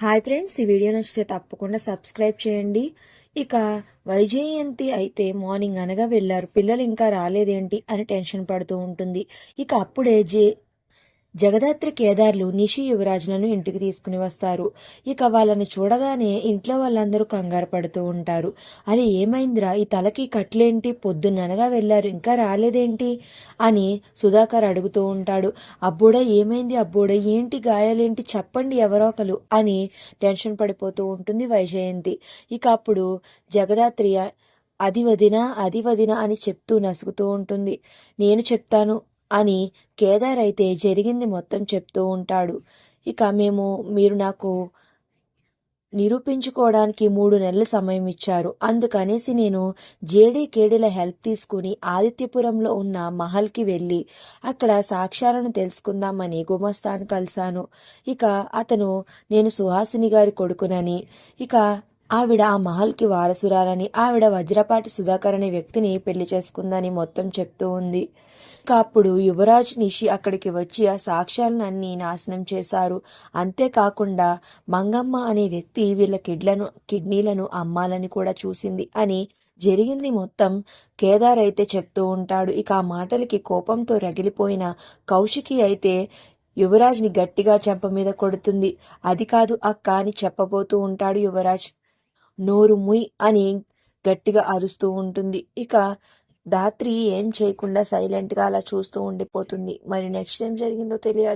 Hi friends ఈ video నచ్చితే తప్పకుండా సబ్స్క్రైబ్ చేయండి. ఇక వైజయంతి అయితే మార్నింగ్ అనగా వెళ్ళారు. పిల్లలు ఇంకా రాలేదేంటి అని టెన్షన్ పడుతూ ఉంటుంది. ఇక అప్పుడే జే జగదాత్రి కేదార్లు నిషి యువరాజులను ఇంటికి తీసుకుని వస్తారు. ఇక వాళ్ళని చూడగానే ఇంట్లో వాళ్ళందరూ కంగారు పడుతూ ఉంటారు. అరే ఏమైందిరా? ఈ తలకి కట్లేంటి? పొద్దున్ననగా వెళ్ళారు. ఇంకా రాలేదేంటి? అని సుధాకర్ అడుగుతూ ఉంటాడు. అబ్బోడా ఏమైంది అబ్బోడా? ఏంటి గాయాలేంటి? చెప్పండి ఎవరో ఒకరు అని టెన్షన్ పడిపోతూ ఉంటుంది వైజయంతి. ఇక అప్పుడు జగదాత్రి అది వదినా అది వదినా అని చెప్తూ నసుగుతూ ఉంటుంది. నేను చెప్తాను అని కేదార్ అయితే జరిగింది మొత్తం చెప్తూ ఉంటాడు. ఇక మేము మీరు నాకు నిరూపించుకోవడానికి మూడు నెలలు సమయం ఇచ్చారు. అందుకనేసి నేను జేడీ కేడీల హెల్ప్ తీసుకుని ఆదిత్యపురంలో ఉన్న మహల్కి వెళ్ళి అక్కడ సాక్ష్యాలను తెలుసుకుందామని గుమస్తాను కలిశాను. ఇక అతను నేను సుహాసిని గారి కొడుకునని ఇక ఆవిడ ఆ మహల్కి వారసురాలని ఆవిడ వజ్రపాటి సుధాకర్ అనే వ్యక్తిని పెళ్ళి చేసుకుందని మొత్తం చెప్తూ ఉంది. ఇక అప్పుడు యువరాజ్ నిషి అక్కడికి వచ్చి ఆ సాక్ష్యాలను అన్ని నాశనం చేశారు. అంతేకాకుండా మంగమ్మ అనే వ్యక్తి వీళ్ళ కిడ్లను కిడ్నీలను అమ్మాలని కూడా చూసింది అని జరిగింది మొత్తం కేదార్ అయితే చెప్తూ ఉంటాడు. ఇక ఆ మాటలకి కోపంతో రగిలిపోయిన కౌశికి అయితే యువరాజ్ని గట్టిగా చెంప మీద కొడుతుంది. అది కాదు అక్క అని చెప్పబోతూ ఉంటాడు యువరాజ్. నోరు ముయ్ అని గట్టిగా అరుస్తూ ఉంటుంది. ఇక దాత్రి ఏం చేయకుండా సైలెంట్గా అలా చూస్తూ ఉండిపోతుంది. మరి నెక్స్ట్ ఏం జరిగిందో తెలియాలి?